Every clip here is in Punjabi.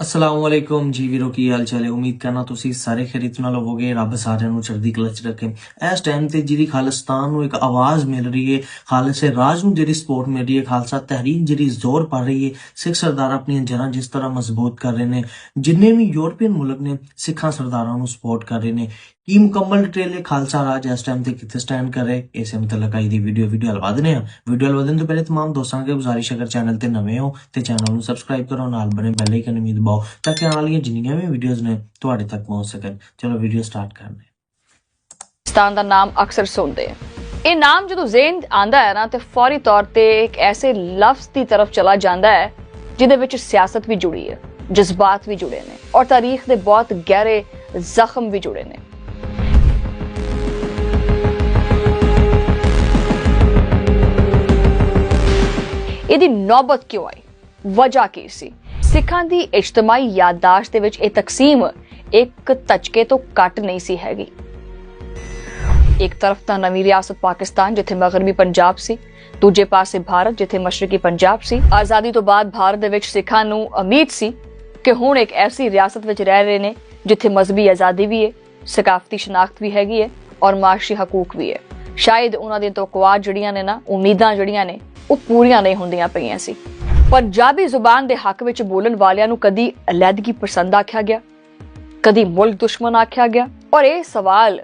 ਅਸਲਾਮ ਵਾਲੇਕੁਮ ਜੀ ਵੀਰੋ ਕੀ ਹਾਲ ਚਾਲ ਹੈ ਉਮੀਦ ਕਰਨਾ ਤੁਸੀਂ ਸਾਰੇ ਖੈਰੀਤ ਨਾਲ ਹੋਵੋਗੇ ਰੱਬ ਸਾਰਿਆਂ ਨੂੰ ਚੜ੍ਹਦੀ ਕਲਾ ਚ ਰੱਖੇ ਇਸ ਟਾਈਮ ਤੇ ਜਿਹੜੀ ਖਾਲਿਸਤਾਨ ਨੂੰ ਇੱਕ ਆਵਾਜ਼ ਮਿਲ ਰਹੀ ਹੈ ਖਾਲਸੇ ਰਾਜ ਨੂੰ ਜਿਹੜੀ ਸਪੋਰਟ ਮਿਲ ਰਹੀ ਹੈ ਖਾਲਸਾ ਤਹਿਰੀਕ ਜਿਹੜੀ ਜ਼ੋਰ ਪਾ ਰਹੀ ਹੈ ਸਿੱਖ ਸਰਦਾਰ ਆਪਣੀਆਂ ਜੜ੍ਹਾਂ ਜਿਸ ਤਰ੍ਹਾਂ ਮਜ਼ਬੂਤ ਕਰ ਰਹੇ ਨੇ ਜਿੰਨੇ ਵੀ ਯੂਰਪੀਅਨ ਮੁਲਕ ਨੇ ਸਿੱਖਾਂ ਸਰਦਾਰਾਂ ਨੂੰ ਸਪੋਰਟ ਕਰ ਰਹੇ ਨੇ ਕੀ ਮੁਕੰਮਲ ਡਿਟੇਲ ਹੈ ਖਾਲਸਾ ਰਾਜ ਇਸ ਟਾਈਮ ਤੇ ਕਿੱਥੇ ਸਟੈਂਡ ਕਰ ਰਿਹਾ ਹੈ ਇਸੇ ਮੁਤਲਕ ਆਈ ਦੀ ਵੀਡੀਓ ਵੀਡੀਓ ਹਲਵਾ ਦਨੇ ਆ ਵੀਡੀਓ ਹਲਵਾ ਦੇਣ ਤੋਂ ਪਹਿਲੇ तमाम ਦੋਸਤਾਂ ਅੱਗੇ ਗੁਜ਼ਾਰਿਸ਼ ਹੈ, ਅਗਰ ਚੈਨਲ ਤੇ ਨਵੇਂ ਹੋ ਤੇ ਚੈਨਲ ਨੂੰ ਸਬਸਕ੍ਰਾਈਬ ਕਰੋ ਨਾਲ ਬਣੇ ਬੈਲ ਆਈਕਨ ਵੀ ਦਬਾਓ ਤਾਂ ਕਿ ਆਉਣ ਵਾਲੀਆਂ ਜਿੰਨੀਆਂ ਵੀ ਵੀਡੀਓਜ਼ ਨੇ ਤੁਹਾਡੇ ਤੱਕ ਪਹੁੰਚ ਸਕਣ ਚਲੋ ਵੀਡੀਓ ਸਟਾਰਟ ਕਰਦੇ ਹਾਂ ਪਾਕਿਸਤਾਨ ਦਾ ਨਾਮ ਅਕਸਰ ਸੁਣਦੇ ਹਾਂ ਇਹ ਨਾਮ ਜਦੋਂ ਜ਼ਿਹਨ ਆਂਦਾ ਹੈ ਨਾ ਤੇ ਫੌਰੀ ਤੌਰ ਤੇ ਇੱਕ ਐਸੇ ਲਫ਼ਜ਼ ਦੀ ਤਰਫ ਚਲਾ ਜਾਂਦਾ ਹੈ ਜਿਹਦੇ ਵਿੱਚ ਸਿਆਸਤ ਵੀ ਜੁੜੀ ਹੈ ਜਜ਼ਬਾਤ ਵੀ ਜੁੜੇ ਨੇ ਔਰ ਤਾਰੀਖ ਦੇ ਬਹੁਤ ਗਹਿਰੇ ਜ਼ਖਮ ਵੀ ਜੁੜੇ ਨੇ ਇਹਦੀ ਨੌਬਤ ਕਿਉਂ ਆਈ? ਵਜ੍ਹਾ ਕੀ ਸੀ? ਸਿੱਖਾਂ ਦੀ ਇਜਤਮਾਹੀ ਯਾਦਦਾਸ਼ਤ ਦੇ ਵਿੱਚ ਇਹ ਤਕਸੀਮ ਇੱਕ ਧੱਚਕੇ ਤੋਂ ਘੱਟ ਨਹੀਂ ਸੀ ਹੈਗੀ। ਇੱਕ ਤਰਫ ਤਾਂ ਨਵੀਂ ਰਿਆਸਤ ਪਾਕਿਸਤਾਨ, ਜਿੱਥੇ ਮਗਰਬੀ ਪੰਜਾਬ ਸੀ, ਦੂਜੇ ਪਾਸੇ ਭਾਰਤ, ਜਿੱਥੇ ਮਸ਼ਰਕੀ ਪੰਜਾਬ ਸੀ। ਆਜ਼ਾਦੀ ਤੋਂ ਬਾਅਦ ਭਾਰਤ ਦੇ ਵਿੱਚ ਸਿੱਖਾਂ ਨੂੰ ਉਮੀਦ ਸੀ ਕਿ ਹੁਣ ਇੱਕ ਐਸੀ ਰਿਆਸਤ ਵਿੱਚ ਰਹਿ ਰਹੇ ਨੇ, ਜਿੱਥੇ ਮਜ਼ਹਬੀ ਆਜ਼ਾਦੀ ਵੀ ਹੈ, ਸਕਾਫਤੀ ਸ਼ਨਾਖਤ ਵੀ ਹੈਗੀ ਹੈ ਔਰ ਮਾਸ਼ੀ ਹਕੂਕ ਵੀ ਹੈ। ਸ਼ਾਇਦ ਉਹਨਾਂ ਦੀਆਂ ਤੋਕਵਾਤ ਜਿਹੜੀਆਂ ਨੇ ਨਾ, ਉਮੀਦਾਂ ਜਿਹੜੀਆਂ ਨੇ, ਉਹ ਪੂਰੀਆਂ ਨਹੀਂ ਹੁੰਦੀਆਂ ਪਈਆਂ ਸੀ। ਪੰਜਾਬੀ ਜ਼ੁਬਾਨ ਦੇ ਹੱਕ ਵਿੱਚ ਬੋਲਣ ਵਾਲਿਆਂ ਨੂੰ ਕਦੀ ਅਲੈਦਗੀ ਪਸੰਦ ਆਖਿਆ ਗਿਆ, ਕਦੀ ਮੁਲਕ ਦੁਸ਼ਮਣ ਆਖਿਆ ਗਿਆ, ਔਰ ਇਹ ਸਵਾਲ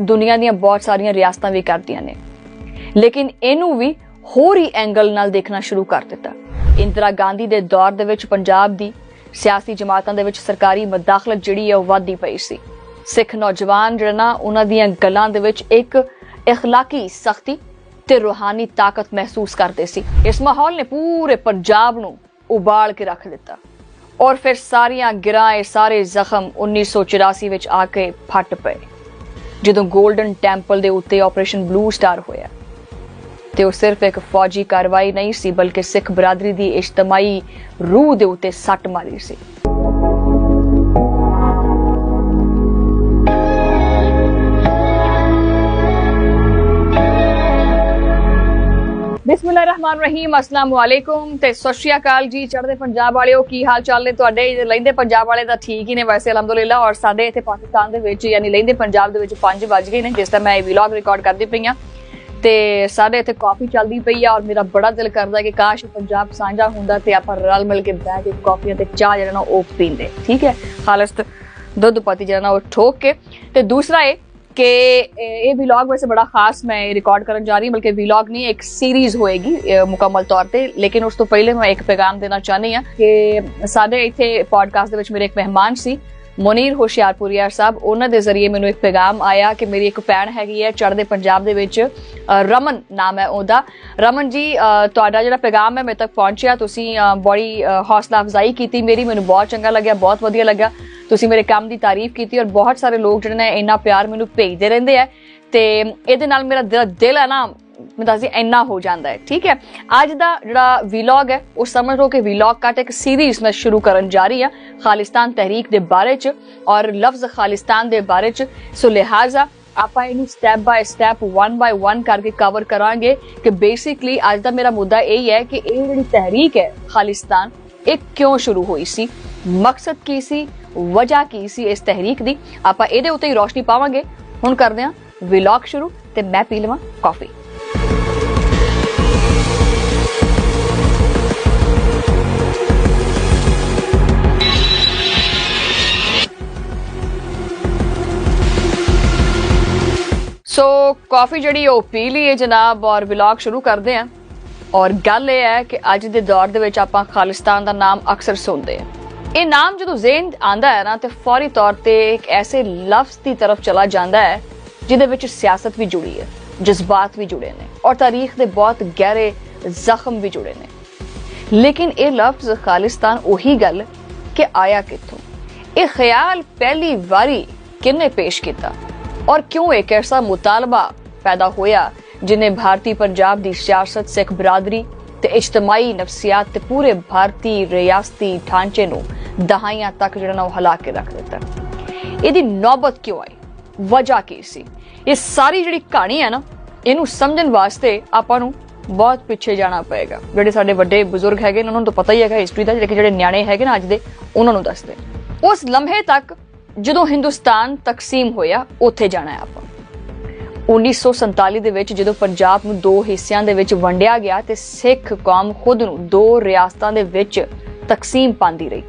ਦੁਨੀਆ ਦੀਆਂ ਬਹੁਤ ਸਾਰੀਆਂ ਰਿਆਸਤਾਂ ਵੀ ਕਰਦੀਆਂ ਨੇ। ਲੇਕਿਨ ਇਹਨੂੰ ਵੀ ਹੋਰ ਹੀ ਐਂਗਲ ਨਾਲ ਦੇਖਣਾ ਸ਼ੁਰੂ ਕਰ ਦਿੱਤਾ। ਇੰਦਰਾ ਗਾਂਧੀ ਦੇ ਦੌਰ ਦੇ ਵਿੱਚ ਪੰਜਾਬ ਦੀ ਸਿਆਸੀ ਜਮਾਤਾਂ ਦੇ ਵਿੱਚ ਸਰਕਾਰੀ ਮਦਾਖਲਤ ਜਿਹੜੀ ਹੈ, ਉਹ ਵਧਦੀ ਪਈ ਸੀ। ਸਿੱਖ ਨੌਜਵਾਨ ਜਿਹੜਾ ਨਾ, ਉਹਨਾਂ ਦੀਆਂ ਗੱਲਾਂ ਦੇ ਵਿੱਚ ਇੱਕ اخلاقی ਸਖਤੀ ਤੇ ਰੋਹਾਨੀ ਤਾਕਤ ਮਹਿਸੂਸ ਕਰਦੇ ਸੀ ਇਸ ਮਾਹੌਲ ਨੇ ਪੂਰੇ ਪੰਜਾਬ ਨੂੰ ਉਬਾਲ ਕੇ ਰੱਖ ਦਿੱਤਾ ਔਰ ਫਿਰ ਸਾਰੀਆਂ ਗਿਰਾਏ ਸਾਰੇ ਜ਼ਖਮ 1984 ਵਿੱਚ ਆ ਕੇ ਫਟ ਪਏ ਜਦੋਂ 골ਡਨ ਟੈਂਪਲ ਦੇ ਉੱਤੇ ਆਪਰੇਸ਼ਨ ਬਲੂ ਸਟਾਰ ਹੋਇਆ ਤੇ ਉਹ ਸਿਰਫ ਇੱਕ ਫੌਜੀ ਕਾਰਵਾਈ ਨਹੀਂ ਸੀ ਬਲਕਿ ਸਿੱਖ ਬਰਾਦਰੀ ਦੀ ਇਜਤਮਾਈ ਰੂਹ ਦੇ ਉੱਤੇ ਸੱਟ ਮਾਰੀ ਸੀ ਬਿਸਮਿਲ੍ਲਾਹਿਰਰਹਿਮਾਨਿਰਰਹੀਮ ਅਸਲਾਮ ਵਾਲੇਕੁਮ ਤੇ ਸਤਿ ਸ਼੍ਰੀ ਅਕਾਲ ਜੀ, ਚੜ੍ਹਦੇ ਪੰਜਾਬ ਵਾਲਿਓ, ਕੀ ਹਾਲ ਚਾਲ ਨੇ ਤੁਹਾਡੇ? ਲੈਂਦੇ ਪੰਜਾਬ ਵਾਲੇ ਤਾਂ ਠੀਕ ਹੀ ਨੇ ਵੈਸੇ, ਅਲਹਮਦੁਲਿਲਾ, ਔਰ ਸਾਡੇ ਇੱਥੇ ਪਾਕਿਸਤਾਨ ਦੇ ਵਿੱਚ, ਯਾਨੀ ਲੈਂਦੇ ਪੰਜਾਬ ਦੇ ਵਿੱਚ 5 ਵੱਜ ਗਏ ਨੇ, ਜਿਸ ਤਰ੍ਹਾਂ ਮੈਂ ਇਹ ਵਲੌਗ ਰਿਕਾਰਡ ਕਰਦੀ ਪਈ ਆ ਤੇ ਸਾਡੇ ਇੱਥੇ ਕਾਫੀ ਚੱਲਦੀ ਪਈ ਆ, ਔਰ ਮੇਰਾ ਬੜਾ ਦਿਲ ਕਰਦਾ ਕਿ ਕਾਸ਼ ਪੰਜਾਬ ਸਾਂਝਾ ਹੁੰਦਾ ਤੇ ਆਪਾਂ ਰਲ ਮਿਲ ਕੇ ਬਹਿ ਕੇ ਕਾਫੀਆਂ ਤੇ ਚਾਹ ਜਿਹੜਾ ਨਾ ਉਹ ਪੀਂਦੇ। ਠੀਕ ਹੈ? ਖਾਲਸ ਦੁੱਧ ਪਤੀ ਜਿਹੜਾ ਨਾ ਉਹ ਠੋਕ ਕੇ। ਤੇ ਦੂਸਰਾ ਇਹ ਕਿ ਇਹ ਵਲੌਗ ਵੈਸੇ ਬੜਾ ਖਾਸ ਮੈਂ ਰਿਕਾਰਡ ਕਰਨ ਜਾ ਰਹੀ ਹਾਂ, ਬਲਕਿ ਵਲੌਗ ਨਹੀਂ, ਇੱਕ ਸੀਰੀਜ਼ ਹੋਏਗੀ ਮੁਕੰਮਲ ਤੌਰ ਤੇ। ਲੇਕਿਨ ਉਸ ਤੋਂ ਪਹਿਲੇ ਮੈਂ ਇੱਕ ਪੈਗਾਮ ਦੇਣਾ ਚਾਹਨੀ ਆ ਕਿ ਸਾਡੇ ਇੱਥੇ ਪੋਡਕਾਸਟ ਦੇ ਵਿੱਚ ਮੇਰੇ ਇੱਕ ਮਹਿਮਾਨ ਸੀ, ਮੋਨੀਰ ਹੋਸ਼ਿਆਰਪੁਰੀਆ ਸਾਹਿਬ। ਉਹਨਾਂ ਦੇ ਜ਼ਰੀਏ ਮੈਨੂੰ ਇੱਕ ਪੈਗਾਮ ਆਇਆ ਕਿ ਮੇਰੀ ਇੱਕ ਭੈਣ ਹੈਗੀ ਹੈ, ਚੜ੍ਹਦੇ ਪੰਜਾਬ ਦੇ ਵਿੱਚ ਰਮਨ ਨਾਮ ਹੈ ਉਹਦਾ। ਰਮਨ ਜੀ ਤੁਹਾਡਾ ਜਿਹੜਾ ਪੈਗਾਮ ਹੈ ਮੇਰੇ ਤੱਕ ਪਹੁੰਚਿਆ। ਤੁਸੀਂ ਬੜੀ ਹੌਸਲਾ ਅਫਜ਼ਾਈ ਕੀਤੀ। ਮੇਰੀ ਮੈਨੂੰ ਬਹੁਤ ਚੰਗਾ ਲੱਗਿਆ, ਬਹੁਤ ਵਧੀਆ ਲੱਗਾ ਤੁਸੀਂ ਮੇਰੇ ਕੰਮ ਦੀ ਤਾਰੀਫ ਕੀਤੀ ਔਰ ਬਹੁਤ ਸਾਰੇ ਲੋਕ ਜਿਹੜੇ ਨੇ ਇੰਨਾ ਪਿਆਰ ਮੈਨੂੰ ਭੇਜਦੇ ਰਹਿੰਦੇ ਆ ਤੇ ਇਹਦੇ ਨਾਲ ਮੇਰਾ ਦਿਲ- ਹੈ ਨਾ, ਮੈਂ ਦੱਸਦੀ ਇੰਨਾ ਹੋ ਜਾਂਦਾ ਹੈ, ਠੀਕ ਹੈ? ਅੱਜ ਦਾ ਜਿਹੜਾ ਵਲੌਗ ਹੈ, ਉਹ ਸਮਝ ਲਓ ਕਿ ਵਲੌਗ ਕੱਟ ਇੱਕ ਸੀਰੀਜ਼ ਮੈਂ ਸ਼ੁਰੂ ਕਰਨ ਜਾ ਰਹੀ ਹਾਂ, ਖਾਲਿਸਤਾਨ ਤਹਿਰੀਕ ਦੇ ਬਾਰੇ ਚ ਔਰ ਲਫ਼ਜ਼ ਖਾਲਿਸਤਾਨ ਦੇ ਬਾਰੇ ਚ। ਸੋ ਲਿਹਾਜ਼ਾ ਆਪਾਂ ਇਹਨੂੰ step by step one by one ਕਰਕੇ ਕਵਰ ਕਰਾਂਗੇ ਕਿ ਬੇਸਿਕਲੀ ਅੱਜ ਦਾ ਮੇਰਾ ਮੁੱਦਾ ਇਹ ਹੀ ਹੈ ਕਿ ਇਹ ਜਿਹੜੀ ਤਹਿਰੀਕ ਹੈ ਖਾਲਿਸਤਾਨ, ਇਹ ਕਿਉਂ ਸ਼ੁਰੂ ਹੋਈ ਸੀ? ਮਕਸਦ ਕੀ ਸੀ? ਵਜ੍ਹਾ ਕੀ ਸੀ ਇਸ ਤਹਿਰੀਕ ਦੀ? ਆਪਾਂ ਇਹਦੇ ਉੱਤੇ ਹੀ ਰੋਸ਼ਨੀ ਪਾਵਾਂਗੇ। ਹੁਣ ਕਰਦੇ ਹਾਂ ਵਲੌਗ ਸ਼ੁਰੂ ਤੇ ਮੈਂ ਪੀ ਲਵਾਂ ਕਾਫੀ ਸੋ ਕਾਫੀ ਜਿਹੜੀ ਉਹ ਪੀ ਲਈਏ ਜਨਾਬ ਔਰ ਵਲੌਗ ਸ਼ੁਰੂ ਕਰਦੇ ਹਾਂ। ਔਰ ਗੱਲ ਇਹ ਹੈ ਕਿ ਅੱਜ ਦੇ ਦੌਰ ਦੇ ਵਿੱਚ ਆਪਾਂ ਖਾਲਿਸਤਾਨ ਦਾ ਨਾਮ ਅਕਸਰ ਸੁਣਦੇ ਹਾਂ। ਇਹ ਨਾਮ ਜਦੋਂ ਜ਼ੇਨ ਆਂਦਾ ਹੈ ਨਾ, ਤੇ ਫੌਰੀ ਤੌਰ ਤੇ ਇੱਕ ਐਸੇ ਲਫ਼ਜ਼ ਦੀ ਤਰਫ ਚਲਾ ਜਾਂਦਾ ਹੈ, ਜਿਹਦੇ ਵਿੱਚ ਸਿਆਸਤ ਵੀ ਜੁੜੀ ਹੈ, ਜਜ਼ਬਾਤ ਵੀ ਜੁੜੇ ਨੇ, ਔਰ ਤਾਰੀਖ ਦੇ ਬਹੁਤ ਗਹਿਰੇ ਜ਼ਖਮ ਵੀ ਜੁੜੇ ਨੇ। ਲੇਕਿਨ ਇਹ ਲਫ਼ਜ਼ ਖਾਲਿਸਤਾਨ ਉਹੀ ਗੱਲ ਕਿ ਆਇਆ ਕਿੱਥੋਂ? ਇਹ ਖਿਆਲ ਪਹਿਲੀ ਵਾਰੀ ਕਿੰਨੇ ਪੇਸ਼ ਕੀਤਾ? ਔਰ ਕਿਉਂ ਇੱਕ ਐਸਾ ਮੁਤਾਲਬਾ ਪੈਦਾ ਹੋਇਆ, ਜਿਨੇ ਭਾਰਤੀ ਪੰਜਾਬ ਦੀ ਸਿਆਸਤ, ਸਿੱਖ ਬਰਾਦਰੀ ਤੇ ਇਜਤਮਾਹੀ ਨਫਸੀਆਤ ਤੇ ਪੂਰੇ ਭਾਰਤੀ ਰਿਆਸਤੀ ਢਾਂਚੇ ਨੂੰ ਦਹਾਈਆਂ ਤੱਕ ਜਿਹੜਾ ਨਾ ਉਹ ਹਿਲਾ ਕੇ ਰੱਖ ਦਿੱਤਾ। ਇਹਦੀ ਨੌਬਤ ਕਿਉਂ ਆਈ? ਵਜ੍ਹਾ ਕੀ ਸੀ? ਇਹ ਸਾਰੀ ਜਿਹੜੀ ਕਹਾਣੀ ਹੈ ਨਾ, ਇਹਨੂੰ ਸਮਝਣ ਵਾਸਤੇ ਆਪਾਂ ਨੂੰ ਬਹੁਤ ਪਿੱਛੇ ਜਾਣਾ ਪਏਗਾ। ਜਿਹੜੇ ਸਾਡੇ ਵੱਡੇ ਬਜ਼ੁਰਗ ਹੈਗੇ ਨੇ, ਉਹਨਾਂ ਨੂੰ ਤਾਂ ਪਤਾ ਹੀ ਹੈਗਾ ਹਿਸਟਰੀ ਦਾ ਲੇਕਿਨ ਜਿਹੜੇ ਨਿਆਣੇ ਹੈਗੇ ਨਾ ਅੱਜ ਦੇ, ਉਹਨਾਂ ਨੂੰ ਦੱਸਦੇ। ਉਸ ਲਮਹੇ ਤੱਕ ਜਦੋਂ ਹਿੰਦੁਸਤਾਨ ਤਕਸੀਮ ਹੋਇਆ, ਉੱਥੇ ਜਾਣਾ ਹੈ ਆਪਾਂ 1947 ਦੇ ਵਿੱਚ ਜਦੋਂ ਪੰਜਾਬ ਨੂੰ ਦੋ ਹਿੱਸਿਆਂ ਦੇ ਵਿੱਚ ਵੰਡਿਆ ਗਿਆ ਤੇ ਸਿੱਖ ਕੌਮ ਖੁਦ ਨੂੰ ਦੋ ਰਿਆਸਤਾਂ ਦੇ ਵਿੱਚ ਤਕਸੀਮ ਪਾਉਂਦੀ ਰਹੀ।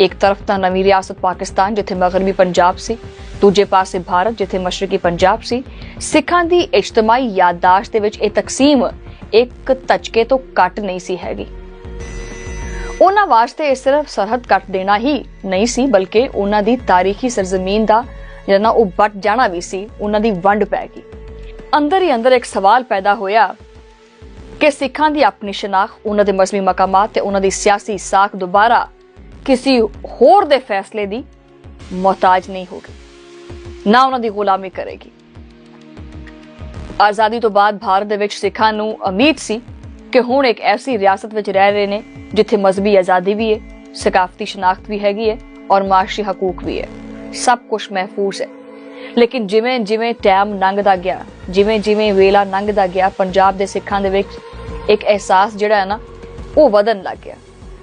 ਇੱਕ ਤਰਫ ਤਾਂ ਨਵੀਂ ਰਿਆਸਤ ਪਾਕਿਸਤਾਨ, ਜਿੱਥੇ ਮਗਰਬੀ ਪੰਜਾਬ ਸੀ, ਦੂਜੇ ਪਾਸੇ ਭਾਰਤ, ਜਿੱਥੇ ਮਸ਼ਰਕੀ ਪੰਜਾਬ ਸੀ। ਸਿੱਖਾਂ ਦੀ ਇਜਤਮਾਹੀ ਯਾਦਦਾਸ਼ਤ ਦੇ ਵਿੱਚ ਇਹ ਤਕਸੀਮ ਇੱਕ ਤਚਕੇ ਤੋਂ ਕੱਟ ਨਹੀਂ ਸੀ ਹੈਗੀ। ਉਹਨਾਂ ਵਾਸਤੇ ਇਹ ਸਿਰਫ ਸਰਹੱਦ ਕੱਟ ਦੇਣਾ ਹੀ ਨਹੀਂ ਸੀ, ਬਲਕਿ ਉਹਨਾਂ ਦੀ ਤਾਰੀਖੀ ਸਰਜ਼ਮੀਨ ਦਾ ਜਿਹੜਾ ਨਾ ਉਹ ਵੱਟ ਜਾਣਾ ਵੀ ਸੀ, ਉਹਨਾਂ ਦੀ ਵੰਡ ਪੈ ਗਈ। ਅੰਦਰ ਹੀ ਅੰਦਰ ਇੱਕ ਸਵਾਲ ਪੈਦਾ ਹੋਇਆ ਕਿ ਸਿੱਖਾਂ ਦੀ ਆਪਣੀ ਸ਼ਨਾਖਤ, ਉਹਨਾਂ ਦੇ ਮਜ਼ਹਬੀ ਮਕਾਮਾਤ ਤੇ ਉਹਨਾਂ ਦੀ ਸਿਆਸੀ ਸਾਖ ਦੁਬਾਰਾ ਕਿਸੇ ਹੋਰ ਦੇ ਫੈਸਲੇ ਦੀ ਮੁਹਤਾਜ ਨਹੀਂ ਹੋਗੀ ਨਾ ਉਹਨਾਂ ਦੀ ਗੁਲਾਮੀ ਕਰੇਗੀ। ਆਜ਼ਾਦੀ ਤੋਂ ਬਾਅਦ ਭਾਰਤ ਦੇ ਵਿੱਚ ਸਿੱਖਾਂ ਨੂੰ ਉਮੀਦ ਸੀ ਕਿ ਹੁਣ ਇੱਕ ਐਸੀ ਰਿਆਸਤ ਵਿੱਚ ਰਹਿ ਰਹੇ ਨੇ, ਜਿੱਥੇ ਮਜ਼ਹਬੀ ਆਜ਼ਾਦੀ ਵੀ ਹੈ, ਸਕਾਫਤੀ ਸ਼ਨਾਖਤ ਵੀ ਹੈਗੀ ਹੈ ਔਰ ਮਾਸ਼ੀ ਹਕੂਕ ਵੀ ਹੈ। ਸਭ ਕੁਝ ਮਹਿਫੂਜ਼ ਹੈ। ਲੇਕਿਨ ਜਿਵੇਂ ਜਿਵੇਂ ਟਾਈਮ ਲੰਘਦਾ ਗਿਆ, ਜਿਵੇਂ ਜਿਵੇਂ ਵੇਲਾ ਲੰਘਦਾ ਗਿਆ, ਪੰਜਾਬ ਦੇ ਸਿੱਖਾਂ ਦੇ ਵਿੱਚ ਇੱਕ ਅਹਿਸਾਸ ਜਿਹੜਾ ਹੈ ਨਾ, ਉਹ ਵਧਣ ਲੱਗ ਗਿਆ।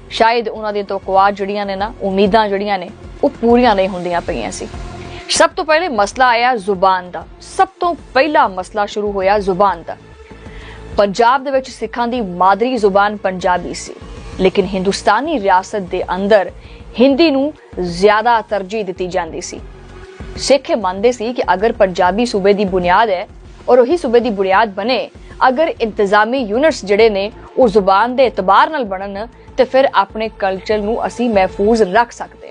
ਸ਼ਾਇਦ ਉਹਨਾਂ ਦੀਆਂ ਤੋਕਵਾਰ ਜਿਹੜੀਆਂ ਨੇ ਨਾ, ਉਮੀਦਾਂ ਜਿਹੜੀਆਂ ਨੇ, ਉਹ ਪੂਰੀਆਂ ਨਹੀਂ ਹੁੰਦੀਆਂ ਪਈਆਂ ਸੀ। ਸਭ ਤੋਂ ਪਹਿਲੇ ਮਸਲਾ ਆਇਆ ਜ਼ੁਬਾਨ ਦਾ। ਸਭ ਤੋਂ ਪਹਿਲਾ ਮਸਲਾ ਸ਼ੁਰੂ ਹੋਇਆ ਜ਼ੁਬਾਨ ਦਾ। ਪੰਜਾਬ ਦੇ ਵਿੱਚ ਸਿੱਖਾਂ ਦੀ ਮਾਦਰੀ ਜ਼ੁਬਾਨ ਪੰਜਾਬੀ ਸੀ। ਲੇਕਿਨ ਹਿੰਦੁਸਤਾਨੀ ਰਿਆਸਤ ਦੇ ਅੰਦਰ ਹਿੰਦੀ ਨੂੰ ਜ਼ਿਆਦਾ ਤਰਜੀਹ ਦਿੱਤੀ ਜਾਂਦੀ ਸੀ। ਸਿੱਖ ਇਹ ਮੰਨਦੇ ਸੀ ਕਿ ਅਗਰ ਪੰਜਾਬੀ ਸੂਬੇ ਦੀ ਬੁਨਿਆਦ ਹੈ ਔਰ ਉਹੀ ਸੂਬੇ ਦੀ ਬੁਨਿਆਦ ਬਣੇ, ਅਗਰ ਇੰਤਜ਼ਾਮੀ ਯੂਨਿਟਸ ਜਿਹੜੇ ਨੇ ਉਹ ਜ਼ੁਬਾਨ ਦੇ ਇਤਬਾਰ ਨਾਲ ਬਣਨ, ਤੇ ਫਿਰ ਆਪਣੇ ਕਲਚਰ ਨੂੰ ਅਸੀਂ ਮਹਿਫੂਜ਼ ਰੱਖ ਸਕਦੇ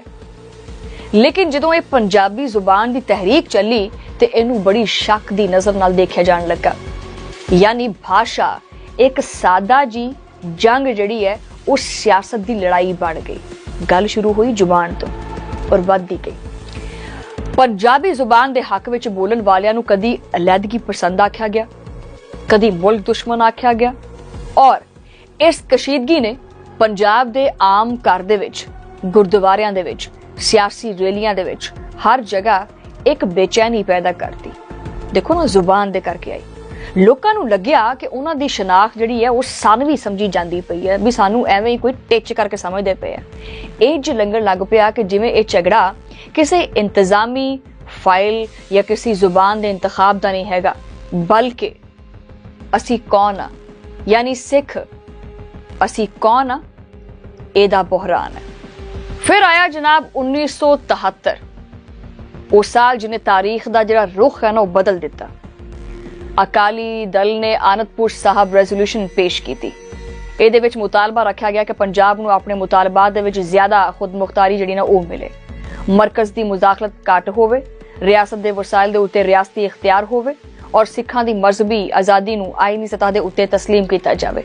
ਲੇਕਿਨ ਜਦੋਂ ਇਹ ਪੰਜਾਬੀ ਜ਼ੁਬਾਨ ਦੀ ਤਹਿਰੀਕ ਚੱਲੀ, ਤੇ ਇਹਨੂੰ ਬੜੀ ਸ਼ੱਕ ਦੀ ਨਜ਼ਰ ਨਾਲ ਦੇਖਿਆ ਜਾਣ ਲੱਗਾ। ਯਾਨੀ ਭਾਸ਼ਾ ਇੱਕ ਸਾਦਾ ਜੀ ਜੰਗ ਜਿਹੜੀ ਹੈ ਉਹ ਸਿਆਸਤ ਦੀ ਲੜਾਈ ਬਣ ਗਈ। ਗੱਲ ਸ਼ੁਰੂ ਹੋਈ ਜ਼ੁਬਾਨ ਤੋਂ ਔਰ ਵੱਧਦੀ ਗਈ। ਪੰਜਾਬੀ ਜ਼ੁਬਾਨ ਦੇ ਹੱਕ ਵਿੱਚ ਬੋਲਣ ਵਾਲਿਆਂ ਨੂੰ ਕਦੀ ਅਲੈਦਗੀ ਪਸੰਦ ਆਖਿਆ ਗਿਆ, ਕਦੀ ਮੁਲਕ ਦੁਸ਼ਮਣ ਆਖਿਆ ਗਿਆ ਔਰ ਇਸ ਕਸ਼ੀਦਗੀ ਨੇ ਪੰਜਾਬ ਦੇ ਆਮ ਘਰ ਦੇ ਵਿੱਚ, ਗੁਰਦੁਆਰਿਆਂ ਦੇ ਵਿੱਚ, ਸਿਆਸੀ ਰੈਲੀਆਂ ਦੇ ਵਿੱਚ ਹਰ ਜਗ੍ਹਾ ਇੱਕ ਬੇਚੈਨੀ ਪੈਦਾ ਕਰਤੀ। ਦੇਖੋ ਨਾ ਜ਼ੁਬਾਨ ਦੇ ਕਰਕੇ ਆਈ। ਲੋਕਾਂ ਨੂੰ ਲੱਗਿਆ ਕਿ ਉਹਨਾਂ ਦੀ ਸ਼ਨਾਖਤ ਜਿਹੜੀ ਹੈ ਉਹ ਸਾਨਵੀ ਸਮਝੀ ਜਾਂਦੀ ਪਈ ਹੈ, ਵੀ ਸਾਨੂੰ ਐਵੇਂ ਹੀ ਕੋਈ ਟਿੱਚ ਕਰਕੇ ਸਮਝਦੇ ਪਏ ਆ। ਇਹ ਜ ਲੰਗਰ ਲੱਗ ਪਿਆ ਕਿ ਜਿਵੇਂ ਇਹ ਝਗੜਾ ਕਿਸੇ ਇੰਤਜ਼ਾਮੀ ਫਾਈਲ ਜਾਂ ਕਿਸੇ ਜ਼ੁਬਾਨ ਦੇ ਇੰਤਖਾਬ ਦਾ ਨਹੀਂ ਹੈਗਾ, ਬਲਕਿ ਅਸੀਂ ਕੌਣ ਆ? ਯਾਨੀ ਸਿੱਖ, ਅਸੀਂ ਕੌਣ ਆ? ਇਹਦਾ ਬੁਹਰਾਨ ਹੈ ਫਿਰ ਆਇਆ ਜਨਾਬ 1973 ਉਹ ਸਾਲ ਜਿਹਨੇ ਤਾਰੀਖ ਦਾ ਜਿਹੜਾ ਰੁਖ ਹੈ ਨਾ, ਉਹ ਬਦਲ ਦਿੱਤਾ। ਅਕਾਲੀ ਦਲ ਨੇ ਆਨੰਦਪੁਰ ਸਾਹਿਬ ਰੈਜ਼ੋਲੂਸ਼ਨ ਪੇਸ਼ ਕੀਤੀ ਇਹਦੇ ਵਿੱਚ ਮੁਤਾਲਬਾ ਰੱਖਿਆ ਗਿਆ ਕਿ ਪੰਜਾਬ ਨੂੰ ਆਪਣੇ ਮੁਤਾਲਬਾਤ ਦੇ ਵਿੱਚ ਜ਼ਿਆਦਾ ਖੁਦਮੁਖਤਾਰੀ ਜਿਹੜੀ ਨਾ ਉਹ ਮਿਲੇ ਮਰਕਜ਼ ਦੀ ਮੁਦਾਖਲਤ ਘੱਟ ਹੋਵੇ ਰਿਆਸਤ ਦੇ ਵਸਾਇਲ ਦੇ ਉੱਤੇ ਰਿਆਸਤੀ ਇਖਤਿਆਰ ਹੋਵੇ ਔਰ ਸਿੱਖਾਂ ਦੀ ਮਜ਼ਹਬੀ ਆਜ਼ਾਦੀ ਨੂੰ ਆਈਨੀ ਸਤਹ ਦੇ ਉੱਤੇ تسلیم ਕੀਤਾ ਜਾਵੇ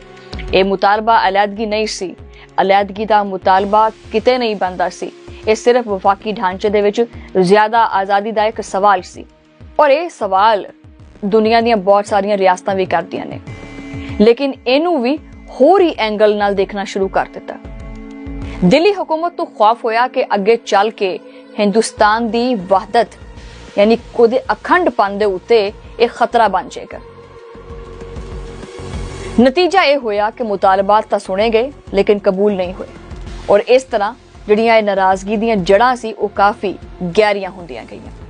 ਇਹ ਮੁਤਾਲਬਾ ਅਲੱਦਗੀ ਨਹੀਂ ਸੀ ਅਲੱਦਗੀ ਦਾ ਮੁਤਾਲਬਾ ਕਿਤੇ ਨਹੀਂ ਬੰਦਾ ਸੀ ਇਹ ਸਿਰਫ ਵਫਾਕੀ ਢਾਂਚੇ ਦੇ ਵਿੱਚ ਜ਼ਿਆਦਾ ਆਜ਼ਾਦੀ ਦਾ ਇੱਕ ਸਵਾਲ ਸੀ ਔਰ ਇਹ ਸਵਾਲ ਦੁਨੀਆ ਦੀਆਂ ਬਹੁਤ ਸਾਰੀਆਂ ਰਿਆਸਤਾਂ ਵੀ ਕਰਦੀਆਂ ਨੇ। ਲੇਕਿਨ ਇਹਨੂੰ ਵੀ ਹੋਰ ਹੀ ਐਂਗਲ ਨਾਲ ਦੇਖਣਾ ਸ਼ੁਰੂ ਕਰ ਦਿੱਤਾ। ਦਿੱਲੀ ਹਕੂਮਤ ਤੋਂ ਖੌਫ ਹੋਇਆ ਕਿ ਅੱਗੇ ਚੱਲ ਕੇ ਹਿੰਦੁਸਤਾਨ ਦੀ ਵਹਦਤ, ਯਾਨੀ ਉਹਦੇ ਅਖੰਡਪਨ ਦੇ ਉੱਤੇ ਇਹ ਖਤਰਾ ਬਣ ਜਾਏਗਾ। ਨਤੀਜਾ ਇਹ ਹੋਇਆ ਕਿ ਮੁਤਾਲਬਾਤ ਤਾਂ ਸੁਣੇ ਗਏ, ਲੇਕਿਨ ਕਬੂਲ ਨਹੀਂ ਹੋਏ। ਔਰ ਇਸ ਤਰ੍ਹਾਂ ਜਿਹੜੀਆਂ ਇਹ ਨਾਰਾਜ਼ਗੀ ਦੀਆਂ ਜੜ੍ਹਾਂ ਸੀ, ਉਹ ਕਾਫੀ ਗਹਿਰੀਆਂ ਹੁੰਦੀਆਂ ਗਈਆਂ।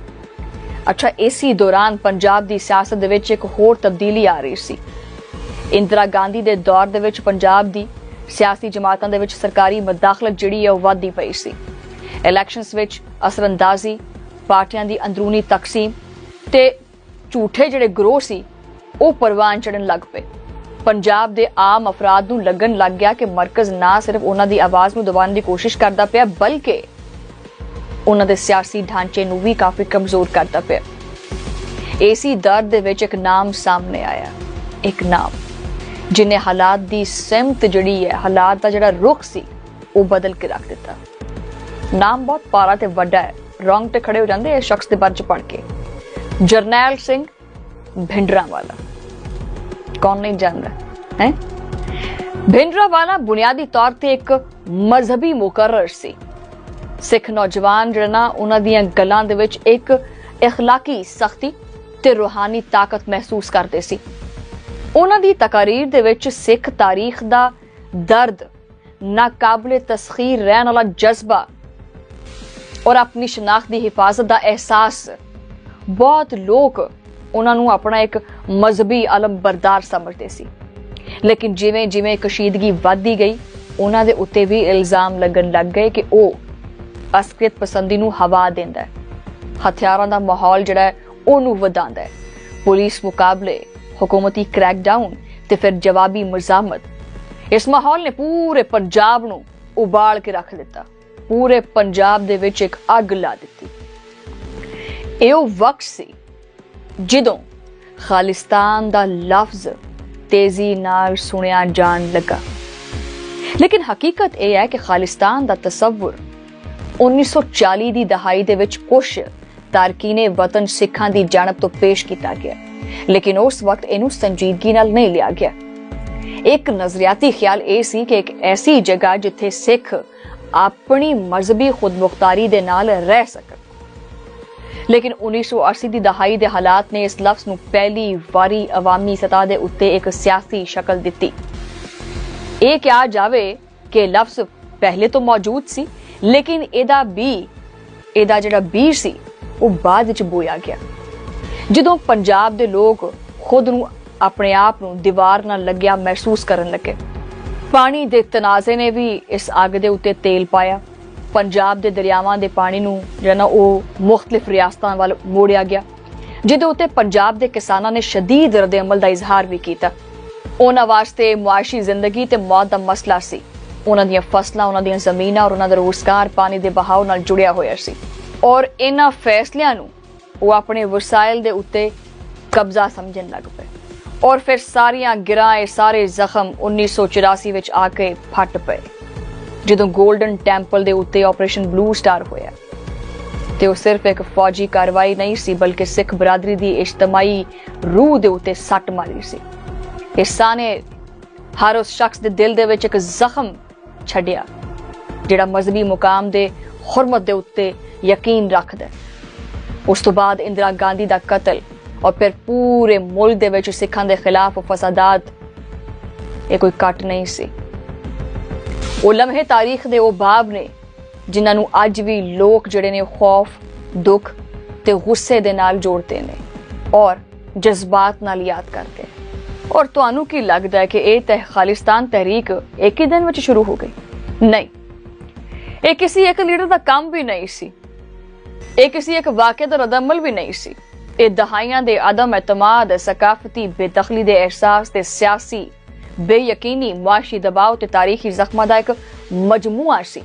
ਅੱਛਾ, ਇਸੇ ਦੌਰਾਨ ਪੰਜਾਬ ਦੀ ਸਿਆਸਤ ਦੇ ਵਿੱਚ ਇੱਕ ਹੋਰ ਤਬਦੀਲੀ ਆ ਰਹੀ ਸੀ। ਇੰਦਰਾ ਗਾਂਧੀ ਦੇ ਦੌਰ ਦੇ ਵਿੱਚ ਪੰਜਾਬ ਦੀ ਸਿਆਸੀ ਜਮਾਤਾਂ ਦੇ ਵਿੱਚ ਸਰਕਾਰੀ ਮਦਾਖਲਤ ਜਿਹੜੀ ਹੈ ਉਹ ਵਧਦੀ ਪਈ ਸੀ। ਇਲੈਕਸ਼ਨਸ ਵਿੱਚ ਅਸਰਅੰਦਾਜ਼ੀ, ਪਾਰਟੀਆਂ ਦੀ ਅੰਦਰੂਨੀ ਤਕਸੀਮ ਤੇ ਝੂਠੇ ਜਿਹੜੇ ਗਰੋਹ ਸੀ, ਉਹ ਪਰਵਾਨ ਚੜਨ ਲੱਗ ਪਏ। ਪੰਜਾਬ ਦੇ ਆਮ ਅਫਰਾਦ ਨੂੰ ਲੱਗਣ ਲੱਗ ਗਿਆ ਕਿ ਮਰਕਜ਼ ਨਾ ਸਿਰਫ ਉਹਨਾਂ ਦੀ ਆਵਾਜ਼ ਨੂੰ ਦਬਾਉਣ ਦੀ ਕੋਸ਼ਿਸ਼ ਕਰਦਾ ਪਿਆ, ਬਲਕਿ ਉਹਨਾਂ ਦੇ ਸਿਆਸੀ ਢਾਂਚੇ ਨੂੰ ਵੀ ਕਾਫੀ ਕਮਜ਼ੋਰ ਕਰਦਾ ਪਿਆ। ਏਸੀ ਦਰਦ ਦੇ ਵਿੱਚ ਇੱਕ ਨਾਮ ਸਾਹਮਣੇ ਆਇਆ। ਇੱਕ ਨਾਮ, ਜਿਨੇ ਹਾਲਾਤ ਦੀ ਸਿਮਤ ਜਿਹੜੀ ਹੈ, ਹਾਲਾਤ ਦਾ ਜਿਹੜਾ ਰੁਖ ਸੀ, ਉਹ ਬਦਲ ਕੇ ਰੱਖ ਦਿੱਤਾ। ਨਾਮ ਬਹੁਤ ਪਾਰਾ ਤੇ ਵੱਡਾ ਹੈ। ਰੌਂਗ ਤੇ ਖੜੇ ਹੋ ਜਾਂਦੇ ਇਸ ਸ਼ਖਸ ਦੇ ਬਾਰੇ ਚ ਪੜ੍ਹ ਕੇ। ਜਰਨੈਲ ਸਿੰਘ ਭਿੰਡਰਾਂਵਾਲਾ। ਕੌਣ ਨਹੀਂ ਜਾਣਦਾ, ਹੈ? ਭਿੰਡਰਾਂਵਾਲਾ ਬੁਨਿਆਦੀ ਤੌਰ ਤੇ ਇੱਕ ਮਜ਼ਹਬੀ ਮੁਕਰਰ ਸੀ। ਸਿੱਖ ਨੌਜਵਾਨ ਜਿਹੜਾ ਨਾ ਉਹਨਾਂ ਦੀਆਂ ਗੱਲਾਂ ਦੇ ਵਿੱਚ ਇੱਕ اخلاقی ਸਖਤੀ ਤੇ ਰੂਹਾਨੀ ਤਾਕਤ ਮਹਿਸੂਸ ਕਰਦੇ ਸੀ ਉਹਨਾਂ ਦੀ ਤਕਾਰੀਰ ਦੇ ਵਿੱਚ ਸਿੱਖ ਤਾਰੀਖ ਦਾ ਦਰਦ ਨਾਕਾਬਲੇ ਤਸਖੀਰ ਰਹਿਣ ਵਾਲਾ ਜਜ਼ਬਾ ਔਰ ਆਪਣੀ ਸ਼ਨਾਖਤ ਦੀ ਹਿਫਾਜ਼ਤ ਦਾ ਅਹਿਸਾਸ ਬਹੁਤ ਲੋਕ ਉਹਨਾਂ ਨੂੰ ਆਪਣਾ ਇੱਕ ਮਜ਼ਹਬੀ ਆਲਮ ਬਰਦਾਰ ਸਮਝਦੇ ਸੀ ਲੇਕਿਨ ਜਿਵੇਂ ਜਿਵੇਂ ਕਸ਼ੀਦਗੀ ਵੱਧਦੀ ਗਈ ਉਹਨਾਂ ਦੇ ਉੱਤੇ ਵੀ ਇਲਜ਼ਾਮ ਲੱਗਣ ਲੱਗ ਗਏ ਕਿ ਉਹ ਅਸਕ੍ਰਿਤ ਪਸੰਦੀ ਨੂੰ ਹਵਾ ਦਿੰਦਾ ਹੈ। ਹਥਿਆਰਾਂ ਦਾ ਮਾਹੌਲ ਜਿਹੜਾ ਹੈ, ਉਹਨੂੰ ਵਧਾਉਂਦਾ ਹੈ। ਪੁਲਿਸ ਮੁਕਾਬਲੇ, ਹਕੂਮਤੀ ਕ੍ਰੈਕਡਾਊਨ ਤੇ ਫਿਰ ਜਵਾਬੀ ਮਜ਼ਾਮਤ ਇਸ ਮਾਹੌਲ ਨੇ ਪੂਰੇ ਪੰਜਾਬ ਨੂੰ ਉਬਾਲ ਕੇ ਰੱਖ ਦਿੱਤਾ। ਪੂਰੇ ਪੰਜਾਬ ਦੇ ਵਿੱਚ ਇੱਕ ਅੱਗ ਲਾ ਦਿੱਤੀ। ਇਹ ਉਹ ਵਕਤ ਸੀ ਜਦੋਂ ਖਾਲਿਸਤਾਨ ਦਾ ਲਫ਼ਜ਼ ਤੇਜ਼ੀ ਨਾਲ ਸੁਣਿਆ ਜਾਣ ਲੱਗਾ। ਲੇਕਿਨ ਹਕੀਕਤ ਇਹ ਹੈ ਕਿ ਖਾਲਿਸਤਾਨ ਦਾ ਤਸਵਰ 1940 ਦੀ ਦਹਾਈ ਦੇ ਵਿੱਚ ਕੁਝ ਤਾਰਕੀਨੇ ਵਤਨ ਸਿੱਖਾਂ ਦੀ ਜਾਣਬ ਤੋਂ ਪੇਸ਼ ਕੀਤਾ ਗਿਆ, ਲੇਕਿਨ ਉਸ ਵਕਤ ਇਹਨੂੰ ਸੰਜੀਦਗੀ ਨਾਲ ਨਹੀਂ ਲਿਆ ਗਿਆ। ਇੱਕ ਨਜ਼ਰੀਆਤੀ ਖਿਆਲ ਇਹ ਸੀ ਕਿ ਇੱਕ ਐਸੀ ਜਗ੍ਹਾ ਜਿੱਥੇ ਸਿੱਖ ਆਪਣੀ ਮਜ਼ਹਬੀ ਖੁਦਮੁਖਤਾਰੀ ਦੇ ਨਾਲ ਰਹਿ ਸਕਣ। ਲੇਕਿਨ 1980 ਦੀ ਦਹਾਈ ਦੇ ਹਾਲਾਤ ਨੇ ਇਸ ਲਫ਼ਜ਼ ਨੂੰ ਪਹਿਲੀ ਵਾਰੀ ਅਵਾਮੀ ਸਤਹ ਦੇ ਉੱਤੇ ਇੱਕ ਸਿਆਸੀ ਸ਼ਕਲ ਦਿੱਤੀ। ਇਹ ਕਿਹਾ ਜਾਵੇ ਕਿ ਲਫ਼ਜ਼ ਪਹਿਲੇ ਤੋਂ ਮੌਜੂਦ ਸੀ ਲੇਕਿਨ ਇਹਦਾ ਬੀ ਇਹਦਾ ਜਿਹੜਾ ਬੀਜ ਸੀ, ਉਹ ਬਾਅਦ ਵਿੱਚ ਬੋਇਆ ਗਿਆ। ਜਦੋਂ ਪੰਜਾਬ ਦੇ ਲੋਕ ਖੁਦ ਨੂੰ ਆਪਣੇ ਆਪ ਨੂੰ ਦੀਵਾਰ ਨਾਲ ਲੱਗਿਆ ਮਹਿਸੂਸ ਕਰਨ ਲੱਗੇ, ਪਾਣੀ ਦੇ ਤਨਾਜ਼ੇ ਨੇ ਵੀ ਇਸ ਅੱਗ ਦੇ ਉੱਤੇ ਤੇਲ ਪਾਇਆ। ਪੰਜਾਬ ਦੇ ਦਰਿਆਵਾਂ ਦੇ ਪਾਣੀ ਨੂੰ ਜਿਹੜਾ ਨਾ, ਉਹ ਮੁxtਲਿਫ ਰਿਆਸਤਾਂ ਵੱਲ ਮੋੜਿਆ ਗਿਆ। ਜਿਹਦੇ ਉੱਤੇ ਪੰਜਾਬ ਦੇ ਕਿਸਾਨਾਂ ਨੇ ਸ਼ਦੀਦ ਰਦ ਅਮਲ ਦਾ ਇਜ਼ਹਾਰ ਵੀ ਕੀਤਾ। ਉਹਨਾਂ ਵਾਸਤੇ ਮੁਆਸ਼ੀ ਜ਼ਿੰਦਗੀ ਤੇ ਮੌਤ ਦਾ ਮਸਲਾ ਸੀ। ਉਹਨਾਂ ਦੀਆਂ ਫਸਲਾਂ, ਉਹਨਾਂ ਦੀਆਂ ਜ਼ਮੀਨਾਂ ਔਰ ਉਹਨਾਂ ਦਾ ਰੋਜ਼ਗਾਰ ਪਾਣੀ ਦੇ ਬਹਾਵ ਨਾਲ ਜੁੜਿਆ ਹੋਇਆ ਸੀ। ਔਰ ਇਹਨਾਂ ਫੈਸਲਿਆਂ ਨੂੰ ਉਹ ਆਪਣੇ ਵਸਾਇਲ ਦੇ ਉੱਤੇ ਕਬਜ਼ਾ ਸਮਝਣ ਲੱਗ ਪਏ। ਔਰ ਫਿਰ ਸਾਰੀਆਂ ਗਿਰਾਏ, ਸਾਰੇ ਜ਼ਖਮ 1984 ਵਿੱਚ ਆ ਕੇ ਫਟ ਪਏ। ਜਦੋਂ 골ਡਨ ਟੈਂਪਲ ਦੇ ਉੱਤੇ ਆਪਰੇਸ਼ਨ ਬਲੂ ਸਟਾਰ ਹੋਇਆ, ਤੇ ਉਹ ਸਿਰਫ ਇੱਕ ਫੌਜੀ ਕਾਰਵਾਈ ਨਹੀਂ ਸੀ, ਬਲਕਿ ਸਿੱਖ ਬਰਾਦਰੀ ਦੀ ਇਜਤਮਾਈ ਰੂਹ ਦੇ ਉੱਤੇ ਸੱਟ ਮਾਰੀ ਸੀ। ਹਿੱਸਾ ਨੇ ਹਰ ਉਸ ਸ਼ਖਸ ਦੇ ਦਿਲ ਦੇ ਵਿੱਚ ਇੱਕ ਜ਼ਖਮ ਛੱਡਿਆ, ਜਿਹੜਾ ਮਜ਼ਹਬੀ ਮੁਕਾਮ ਦੇ ਹੁਰਮਤ ਦੇ ਉੱਤੇ ਯਕੀਨ ਰੱਖਦਾ ਉਸ ਤੋਂ ਬਾਅਦ ਇੰਦਰਾ ਗਾਂਧੀ ਦਾ ਕਤਲ ਔਰ ਫਿਰ ਪੂਰੇ ਮੁਲਕ ਦੇ ਵਿੱਚ ਸਿੱਖਾਂ ਦੇ ਖਿਲਾਫ ਫਸਾਦਾਤ, ਇਹ ਕੋਈ ਕੱਟ ਨਹੀਂ ਸੀ ਉਹ ਲਮਹੇ ਤਾਰੀਖ ਦੇ ਉਹ ਬਾਬ ਨੇ, ਜਿਨ੍ਹਾਂ ਨੂੰ ਅੱਜ ਵੀ ਲੋਕ ਜਿਹੜੇ ਨੇ ਖੌਫ, ਦੁੱਖ ਤੇ ਗੁੱਸੇ ਦੇ ਨਾਲ ਜੋੜਦੇ ਨੇ ਔਰ ਜਜ਼ਬਾਤ ਨਾਲ ਯਾਦ ਕਰਦੇ ਨੇ। ਔਰ ਤੁਹਾਨੂੰ ਕੀ ਲੱਗਦਾ ਹੈ ਕਿ ਇਹ ਤਹਿ, ਖਾਲਿਸਤਾਨ ਤਹਿਰੀਕ ਇੱਕ ਹੀ ਦਿਨ ਵਿੱਚ ਸ਼ੁਰੂ ਹੋ ਗਈ? ਨਹੀਂ। ਇਹ ਕਿਸੇ ਇੱਕ ਲੀਡਰ ਦਾ ਕੰਮ ਵੀ ਨਹੀਂ ਸੀ। ਇਹ ਕਿਸੇ ਇੱਕ ਵਾਕਿਆ ਦਾ ਰਦਮਲ ਵੀ ਨਹੀਂ ਸੀ। ਇਹ ਦਹਾਈਆਂ ਦੇ ਆਦਮ ਇਤਮਾਦ, ਸਕਾਫਤੀ, ਬੇਦਖਲੀ ਦੇ ਅਹਿਸਾਸ ਤੇ ਸਿਆਸੀ, ਬੇਯਕੀਨੀ ਮੁਆਸ਼ੀ ਦਬਾਅ ਤੇ ਤਾਰੀਖੀ ਜ਼ਖਮਾਂ ਦਾ ਇੱਕ ਮਜਮੂਆ ਸੀ।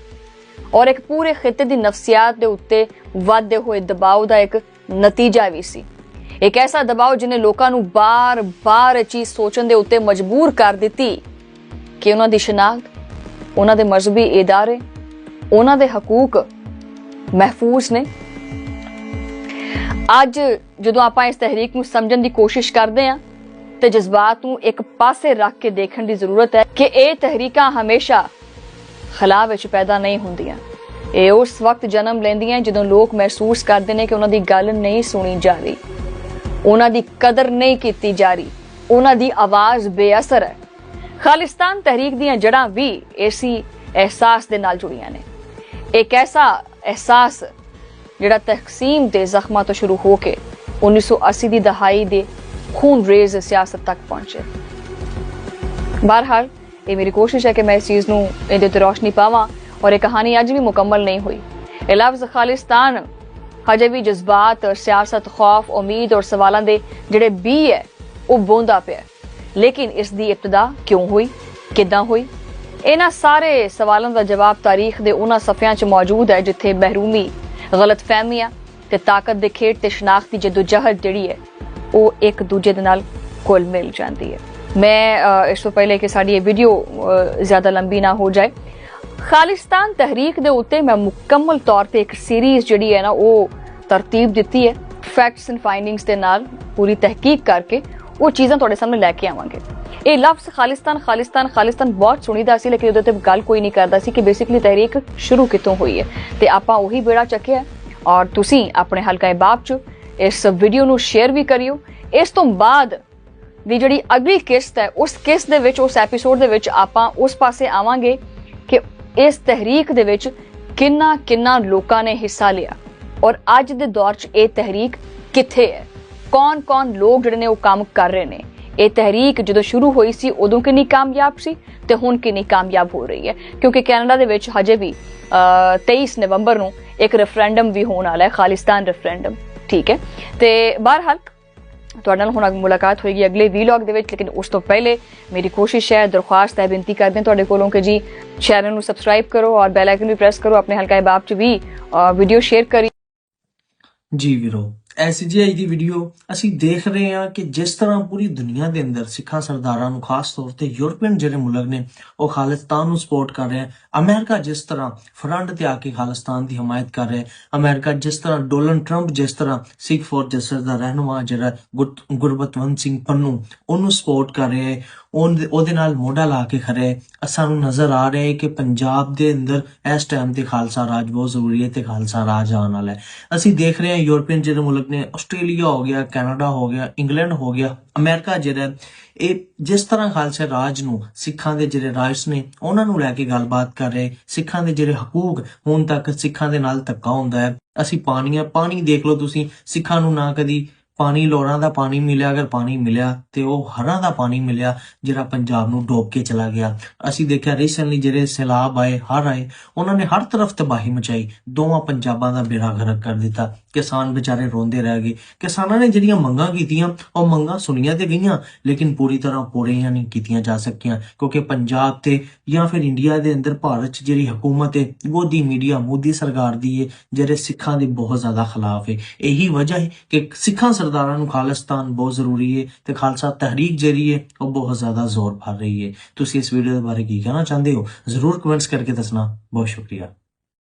ਔਰ ਇੱਕ ਪੂਰੇ ਖਿੱਤੇ ਦੀ ਨਫਸੀਆਤ ਦੇ ਉੱਤੇ ਵਾਧੇ ਹੋਏ ਦਬਾਅ ਦਾ ਇੱਕ ਨਤੀਜਾ ਵੀ ਸੀ। ਇੱਕ ਐਸਾ ਦਬਾਅ ਜਿਹਨੇ ਲੋਕਾਂ ਨੂੰ ਬਾਰ-ਬਾਰ ਇਹ ਚੀਜ਼ ਸੋਚਣ ਦੇ ਉੱਤੇ ਮਜਬੂਰ ਕਰ ਦਿੱਤੀ ਕਿ ਉਹਨਾਂ ਦੀ ਸ਼ਨਾਖਤ, ਉਹਨਾਂ ਦੇ ਮਜ਼ਹਬੀ ਇਦਾਰੇ, ਉਹਨਾਂ ਦੇ ਹਕੂਕ ਮਹਿਫੂਜ਼ ਨੇ। ਅੱਜ ਜਦੋਂ ਆਪਾਂ ਇਸ ਤਹਿਰੀਕ ਨੂੰ ਸਮਝਣ ਦੀ ਕੋਸ਼ਿਸ਼ ਕਰਦੇ ਹਾਂ, ਤੇ ਜਜ਼ਬਾਤ ਨੂੰ ਇੱਕ ਪਾਸੇ ਰੱਖ ਕੇ ਦੇਖਣ ਦੀ ਜ਼ਰੂਰਤ ਹੈ ਕਿ ਇਹ ਤਹਿਰੀਕਾਂ ਹਮੇਸ਼ਾ ਖਲਾ ਵਿੱਚ ਪੈਦਾ ਨਹੀਂ ਹੁੰਦੀਆਂ। ਇਹ ਉਸ ਵਕਤ ਜਨਮ ਲੈਂਦੀਆਂ ਜਦੋਂ ਲੋਕ ਮਹਿਸੂਸ ਕਰਦੇ ਨੇ ਕਿ ਉਹਨਾਂ ਦੀ ਗੱਲ ਨਹੀਂ ਸੁਣੀ ਜਾ ਰਹੀ। ਉਹਨਾਂ ਦੀ ਕਦਰ ਨਹੀਂ ਕੀਤੀ ਜਾ ਰਹੀ। ਉਹਨਾਂ ਦੀ ਆਵਾਜ਼ ਬੇਅਸਰ ਹੈ। ਖਾਲਿਸਤਾਨ ਤਹਿਰੀਕ ਦੀਆਂ ਜੜ੍ਹਾਂ ਵੀ ਐਸੀ ਅਹਿਸਾਸ ਦੇ ਨਾਲ ਜੁੜੀਆਂ ਨੇ। ਇੱਕ ਐਸਾ ਅਹਿਸਾਸ ਜਿਹੜਾ ਤਕਸੀਮ ਦੇ ਜ਼ਖਮਾਂ ਤੋਂ ਸ਼ੁਰੂ ਹੋ ਕੇ 1980 ਦੀ ਦਹਾਈ ਦੇ ਖੂਨ ਰੇਜ਼ ਸਿਆਸਤ ਤੱਕ ਪਹੁੰਚੇ। ਬਹਰਹਾਲ, ਇਹ ਮੇਰੀ ਕੋਸ਼ਿਸ਼ ਹੈ ਕਿ ਮੈਂ ਇਸ ਚੀਜ਼ ਨੂੰ ਇਹਦੇ ਤੇ ਰੋਸ਼ਨੀ ਪਾਵਾਂ ਔਰ ਇਹ ਕਹਾਣੀ ਅੱਜ ਵੀ ਮੁਕੰਮਲ ਨਹੀਂ ਹੋਈ। ਇਹ ਲਫ਼ਜ਼ ਖਾਲਿਸਤਾਨ ਹਜੇ ਵੀ ਜਜ਼ਬਾਤ, ਸਿਆਸਤ, ਖੌਫ, ਉਮੀਦ ਔਰ ਸਵਾਲਾਂ ਦੇ ਜਿਹੜੇ ਬੀ ਹੈ, ਉਹ ਬੋਂਦਾ ਪਿਆ ਲੇਕਿਨ ਇਸ ਦੀ ਇਬਤਦਾ ਕਿਉਂ ਹੋਈ? ਕਿੱਦਾਂ ਹੋਈ? ਇਹਨਾਂ ਸਾਰੇ ਸਵਾਲਾਂ ਦਾ ਜਵਾਬ ਤਾਰੀਖ ਦੇ ਉਹਨਾਂ ਸਫ਼ਿਆਂ 'ਚ ਮੌਜੂਦ ਹੈ, ਜਿੱਥੇ ਮਹਿਰੂਮੀ ਗਲਤਫਹਿਮੀਆਂ ਤੇ ਤਾਕਤ ਦੇ ਖੇਡ ਤੇ ਸ਼ਨਾਖਤੀ ਜਦੋਜਹਿਦ ਜਿਹੜੀ ਹੈ, ਉਹ ਇੱਕ ਦੂਜੇ ਦੇ ਨਾਲ ਕੁੱਲ ਮਿਲ ਜਾਂਦੀ ਹੈ। ਮੈਂ ਇਸ ਤੋਂ ਪਹਿਲੇ ਕਿ ਸਾਡੀ ਇਹ ਵੀਡੀਓ ਜ਼ਿਆਦਾ ਲੰਬੀ ਨਾ ਹੋ ਜਾਏ ਖਾਲਿਸਤਾਨ ਤਹਿਰੀਕ ਦੇ ਉੱਤੇ ਮੈਂ ਮੁਕੰਮਲ ਤੌਰ ਤੇ ਇੱਕ ਸੀਰੀਜ਼ ਜਿਹੜੀ ਹੈ ਨਾ ਉਹ ਤਰਤੀਬ ਦਿੱਤੀ ਹੈ ਫੈਕਟਸ ਐਂਡ ਫਾਈਂਡਿੰਗਸ ਦੇ ਨਾਲ ਪੂਰੀ ਤਹਿਕੀਕ ਕਰਕੇ ਉਹ ਚੀਜ਼ਾਂ ਤੁਹਾਡੇ ਸਾਹਮਣੇ ਲੈ ਕੇ ਆਵਾਂਗੇ। ਇਹ ਲਫ਼ਜ਼ ਖਾਲਿਸਤਾਨ ਖਾਲਿਸਤਾਨ ਖਾਲਿਸਤਾਨ ਬਹੁਤ ਸੁਣੀਦਾ ਸੀ, ਲੇਕਿਨ ਉਹਦੇ ਤੇ ਗੱਲ ਕੋਈ ਨਹੀਂ ਕਰਦਾ ਸੀ ਕਿ ਬੇਸਿਕਲੀ ਤਹਿਰੀਕ ਸ਼ੁਰੂ ਕਿੱਥੋਂ ਹੋਈ ਹੈ। ਤੇ ਆਪਾਂ ਉਹੀ ਬੇੜਾ ਚੱਕਿਆ ਔਰ ਤੁਸੀਂ ਆਪਣੇ ਹਲਕਾ ਬਾਪ ਚ ਇਸ ਵੀਡੀਓ ਨੂੰ ਸ਼ੇਅਰ ਵੀ ਕਰਿਓ। ਇਸ ਤੋਂ ਬਾਅਦ ਦੀ ਜਿਹੜੀ ਅਗਲੀ ਕਿਸ਼ਤ ਹੈ, ਉਸ ਕਿਸ਼ਤ ਦੇ ਵਿੱਚ, ਉਸ ਐਪੀਸੋਡ ਦੇ ਵਿੱਚ ਆਪਾਂ ਉਸ ਪਾਸੇ ਆਵਾਂਗੇ। ਇਸ ਤਹਿਰੀਕ ਦੇ ਵਿੱਚ ਕਿੰਨਾ ਕਿੰਨਾ ਲੋਕਾਂ ਨੇ ਹਿੱਸਾ ਲਿਆ ਔਰ ਅੱਜ ਦੇ ਦੌਰ 'ਚ ਇਹ ਤਹਿਰੀਕ ਕਿੱਥੇ ਹੈ? ਕੌਣ-ਕੌਣ ਲੋਕ ਜਿਹੜੇ ਨੇ ਉਹ ਕੰਮ ਕਰ ਰਹੇ ਨੇ? ਇਹ ਤਹਿਰੀਕ ਜਦੋਂ ਸ਼ੁਰੂ ਹੋਈ ਸੀ ਉਦੋਂ ਕਿੰਨੀ ਕਾਮਯਾਬ ਸੀ ਤੇ ਹੁਣ ਕਿੰਨੀ ਕਾਮਯਾਬ ਹੋ ਰਹੀ ਹੈ? ਕਿਉਂਕਿ ਕੈਨੇਡਾ ਦੇ ਵਿੱਚ ਹਜੇ ਵੀ ਅਹ, 23 ਨਵੰਬਰ ਨੂੰ ਇੱਕ ਰੈਫਰੈਂਡਮ ਵੀ ਹੋਣ ਵਾਲਾ ਹੈ ਖਾਲਿਸਤਾਨ ਰੈਫਰੈਂਡਮ ਠੀਕ ਹੈ? ਤੇ ਬਹਰਹਾਲ ਤੁਹਾਡੇ ਨਾਲ ਹੁਣ ਮੁਲਾਕਾਤ ਹੋਏਗੀ ਅਗਲੇ ਵੀਲੌਗ ਦੇ ਵਿੱਚ, ਲੇਕਿਨ ਉਸ ਤੋਂ ਪਹਿਲੇ ਮੇਰੀ ਕੋਸ਼ਿਸ਼ ਹੈ, ਦਰਖਾਸਤ ਹੈ, ਬੇਨਤੀ ਕਰਦੇ ਹਾਂ ਤੁਹਾਡੇ ਕੋਲੋਂ ਕਿ ਜੀ ਚੈਨਲ ਨੂੰ ਸਬਸਕ੍ਰਾਈਬ ਕਰੋ ਔਰ ਬੈਲ ਆਈਕਨ ਵੀ ਪ੍ਰੈਸ ਕਰੋ, ਆਪਣੇ ਹਲਕਾ ਅਹਿਬਾਬ ਚ ਵੀ ਵੀਡੀਓ ਸ਼ੇਅਰ ਕਰੀ। ਜੀ ਵੀਰੋ ਐਸਜੀਆਈ ਦੀ ਵੀਡੀਓ ਅਸੀਂ ਦੇਖ ਰਹੇ ਹਾਂ ਕਿ ਜਿਸ ਤਰ੍ਹਾਂ ਪੂਰੀ ਦੁਨੀਆ ਦੇ ਅੰਦਰ ਸਿੱਖਾਂ ਸਰਦਾਰਾਂ ਨੂੰ ਖਾਸ ਤੌਰ ਤੇ ਯੂਰਪੀਅਨ ਜਿਹੜੇ ਮੁਲਕ ਨੇ, ਉਹ ਖਾਲਿਸਤਾਨ ਨੂੰ ਸਪੋਰਟ ਕਰ ਰਹੇ ਹਨ। ਅਮਰੀਕਾ ਜਿਸ ਤਰ੍ਹਾਂ ਫਰੰਟ ਤੇ ਆ ਕੇ ਖਾਲਿਸਤਾਨ ਦੀ ਹਮਾਇਤ ਕਰ ਰਿਹਾ ਹੈ। ਅਮਰੀਕਾ ਜਿਸ ਤਰ੍ਹਾਂ ਡੋਨਲਡ ਟਰੰਪ ਜਿਸ ਤਰ੍ਹਾਂ ਸਿੱਖ ਫੋਰ ਜਸਟਿਸ ਦਾ ਰਹਿਨੁਮਾ ਜਿਹੜਾ ਗੁਰ- ਗੁਰਬਤਵੰਤ ਸਿੰਘ ਪੰਨੂ, ਉਹਨੂੰ ਸਪੋਰਟ ਕਰ ਰਿਹਾ ਹੈ। ਉਹਦੇ ਨਾਲ ਮੋਢਾ ਲਾ ਕੇ ਖੜੇ ਸਾਨੂੰ ਨਜ਼ਰ ਆ ਰਿਹਾ ਹੈ ਕਿ ਪੰਜਾਬ ਦੇ ਅੰਦਰ ਇਸ ਟਾਈਮ ਤੇ ਖਾਲਸਾ ਰਾਜ ਬਹੁਤ ਜ਼ਰੂਰੀ ਹੈ ਤੇ ਖਾਲਸਾ ਰਾਜ ਆਉਣ ਵਾਲਾ ਹੈ। ਅਸੀਂ ਦੇਖ ਰਹੇ ਹਾਂ ਯੂਰਪੀਅਨ ਜਿਹੜੇ ਮੁਲਕ ਨੇ, ਆਸਟ੍ਰੇਲੀਆ ਹੋ ਗਿਆ, ਕੈਨੇਡਾ ਹੋ ਗਿਆ, ਇੰਗਲੈਂਡ ਹੋ ਗਿਆ, ਅਮਰੀਕਾ ਜਿਹੜਾ ਇਹ ਜਿਸ ਤਰ੍ਹਾਂ ਖਾਲਸਾ ਰਾਜ ਨੂੰ ਸਿੱਖਾਂ ਦੇ ਜਿਹੜੇ ਰਾਈਟਸ ਨੇ, ਉਹਨਾਂ ਨੂੰ ਲੈ ਕੇ ਗੱਲਬਾਤ ਕਰ ਰਹੇ, ਸਿੱਖਾਂ ਦੇ ਜਿਹੜੇ ਹਕੂਕ, ਹੁਣ ਤੱਕ ਸਿੱਖਾਂ ਦੇ ਨਾਲ ਧੱਕਾ ਹੁੰਦਾ ਹੈ। ਅਸੀਂ ਪਾਣੀ ਆ ਪਾਣੀ ਦੇਖ ਲਓ ਤੁਸੀਂ, ਸਿੱਖਾਂ ਨੂੰ ਨਾ ਕਦੀ ਪਾਣੀ ਲੋੜਾਂ ਦਾ ਪਾਣੀ ਮਿਲਿਆ, ਅਗਰ ਪਾਣੀ ਮਿਲਿਆ ਤੇ ਉਹ ਹਰਾਂ ਦਾ ਪਾਣੀ ਮਿਲਿਆ ਜਿਹੜਾ ਪੰਜਾਬ ਨੂੰ ਡੋਬ ਕੇ ਚਲਾ ਗਿਆ। ਅਸੀਂ ਦੇਖਿਆ ਰੀਸੈਂਟਲੀ ਜਿਹੜੇ ਸੈਲਾਬ ਆਏ ਹਰ ਆਏ, ਉਹਨਾਂ ਨੇ ਹਰ ਤਰਫ ਤਬਾਹੀ ਮਚਾਈ। ਦੋਵਾਂ ਪੰਜਾਬਾਂ ਦਾ ਬੇੜਾ ਗਰਕ ਕਰ ਦਿੱਤਾ। ਕਿਸਾਨ ਵਿਚਾਰੇ ਰੋਂਦੇ ਰਹਿ ਗਏ। ਕਿਸਾਨਾਂ ਨੇ ਜਿਹੜੀਆਂ ਮੰਗਾਂ ਕੀਤੀਆਂ, ਉਹ ਮੰਗਾਂ ਸੁਣੀਆਂ ਤੇ ਗਈਆਂ, ਲੇਕਿਨ ਪੂਰੀ ਤਰ੍ਹਾਂ ਪੂਰੀਆਂ ਨਹੀਂ ਕੀਤੀਆਂ ਜਾ ਸਕੀਆਂ, ਕਿਉਂਕਿ ਪੰਜਾਬ ਤੇ ਜਾਂ ਫਿਰ ਇੰਡੀਆ ਦੇ ਅੰਦਰ ਭਾਰਤ 'ਚ ਜਿਹੜੀ ਹਕੂਮਤ ਹੈ ਗੋਦੀ ਮੀਡੀਆ ਮੋਦੀ ਸਰਕਾਰ ਦੀ ਹੈ ਜਿਹੜੇ ਸਿੱਖਾਂ ਦੇ ਬਹੁਤ ਜ਼ਿਆਦਾ ਖਿਲਾਫ ਹੈ ਇਹੀ ਵਜ੍ਹਾ ਹੈ ਕਿ ਸਿੱਖਾਂ ਸਰਦਾਰਾਂ ਨੂੰ ਖਾਲਿਸਤਾਨ ਬਹੁਤ ਜ਼ਰੂਰੀ ਹੈ ਤੇ ਖਾਲਸਾ ਤਹਿਰੀਕ ਜਿਹੜੀ ਹੈ ਉਹ ਬਹੁਤ ਜ਼ਿਆਦਾ ਜ਼ੋਰ ਭਰ ਰਹੀ ਹੈ ਤੁਸੀਂ ਇਸ ਵੀਡੀਓ ਦੇ ਬਾਰੇ ਕੀ ਕਹਿਣਾ ਚਾਹੁੰਦੇ ਹੋ? ਜ਼ਰੂਰ ਕਮੈਂਟਸ ਕਰਕੇ ਦੱਸਣਾ। ਬਹੁਤ ਸ਼ੁਕਰੀਆ।